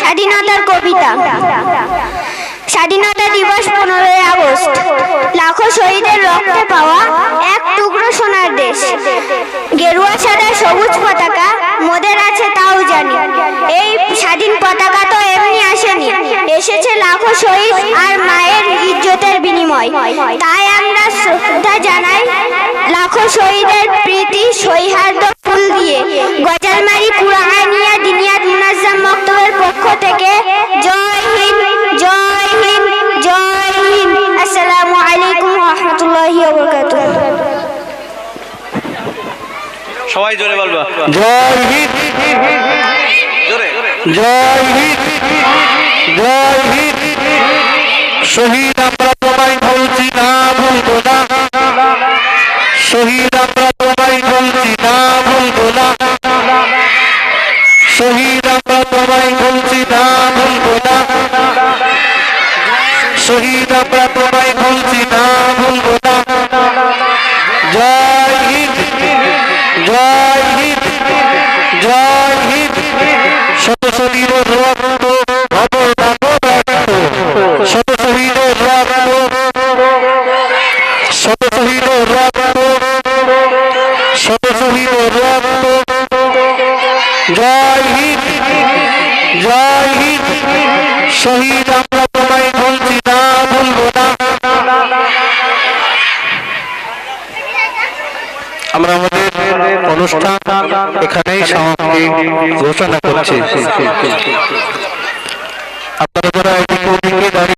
স্বাধীনতার কবিতা। স্বাধীনতা দিবস পনেরোই আগস্ট। লাখো শহীদের রক্তে পাওয়া এক টুকরো সোনার দেশ। গেরুয়া সাদা সবুজ পতাকা মোদের আছে তাও জানি। এই স্বাধীন পতাকা তো এমনি আসেনি। এসেছে লাখো শহীদ আর মায়ের ইজ্জতের বিনিময়। তাই সবাই জোরে বলবা। জয় হিন্দ। জোরে। জয় হিন্দ। জয় হিন্দ। শহীদ আমরা তোমায় বলছি না ভুলবো না। শহীদ আমরা তোমায় বলছি না ভুলবো না। শহীদ আমরা তোমায় বলছি না ভুলবো না। শহীদ আমরা বলছি না ভুলবো না জয় হিন্দ জয় হিন্দ জয় হিন্দ। শহীদ রক্ত শহীদ রক্ত শহীদ রক্ত শহীদ রক্ত জয় হিন্দ জয় হিন্দ। শহীদ আমরা তোমায় বলছি, না ভুলবো না। আমরা আমাদের অনুষ্ঠান এখানেই সমাপ্তি। ঘোষণা করছি। আপনারা